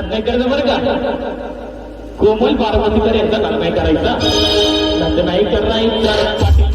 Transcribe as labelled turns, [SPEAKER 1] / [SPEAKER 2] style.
[SPEAKER 1] नाही करायचं बरं का? कोमल पार्वतीकर यांचा नाव नाही करायचा. नातं नाही करायचा